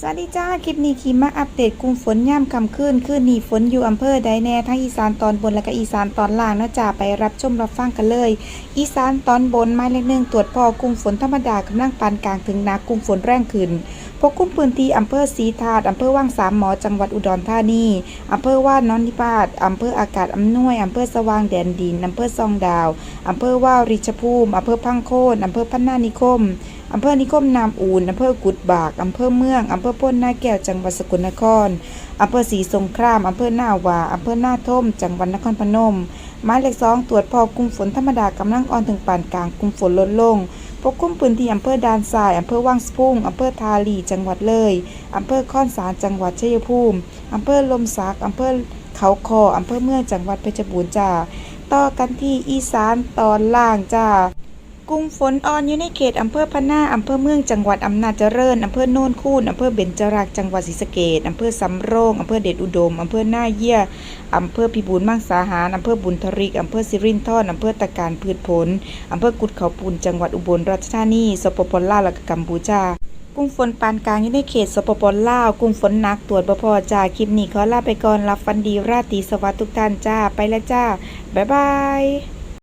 สวัสดีจ้า คลิปนี้คิมมาอัปเดตกรุงฝนย่ำคำขึ้นขึ้นนี่ฝนอยู่อำเภอใดแน่ทั้งอีสานตอนบนและก็อีสานตอนล่างนะจ้าไปรับชมรับฟังกันเลย อีสานตอนบนไม้เล็กหนึ่งตรวจพอกรุงฝนธรรมดากำลังปานกลางถึงหนักกรุงฝนแรงขึ้นพบกุ้มพื้นที่อำเภอศรีธาตุอำเภอว่างสามหมอจังหวัดอุดรธานีอำเภอว่านนนิปาตอำเภออากาศอำนวยอำเภอสว่างแดนดินอำเภอซองดาวอำเภอว่าริชภูมิอำเภอพังโคนอำเภอพันนานิคม อำเภอนิคมนามอูนอำเภอกุดบากอำเภอเมืองอำเภอพ้นนาแก้วจังหวัดสกลนครอำเภอศรีสงครามอำเภอหน้าวาอำเภอหน้าท่มจังหวัดนครพนมหมายเลขสองตรวจพอกลุ่มฝนธรรมดากำลังอ่อนถึงปานกลางกลุ่มฝนลดลงพบกลุ่มพื้นที่อำเภอดานทรายอำเภอว่างสพุ่งอำเภอทาลีจังหวัดเลยอำเภอค่อนสารจังหวัดชัยภูมิอำเภอลมสักอำเภอเขาคออำเภอเมืองจังหวัดเพชรบูรณ์จ้าต่อกันที่อีสานตอนล่างจ้า กรุงฝนอ่อนอยู่ในเขตอำเภอพะนาอำเภอเมืองจังหวัดอำนาจเจริญอำเภอโน่นคูนอำเภอเบญจรักษ์จังหวัดศรีสะเกษอำเภอสำโรงอำเภอเดชอุดมอำเภอหน้าเยี่ยอำเภอพิบูลมังสาหารอำเภอบุญทริกอำเภอสิรินธรอำเภอตะการพืชผลอำเภอกุดเขาปูนจังหวัดอุบลราชธานีสปปลาวและกัมพูชากรุงฝนปานกลางอยู่ในเขตสปปลาวกรุงฝนหนักตรวจบ่พอจ้าคลิปนี้ขอลาไปก่อนรับฟันดีราตรีสวัสดิ์ทุกท่านจ้าไปแล้วจ้าบ๊ายบาย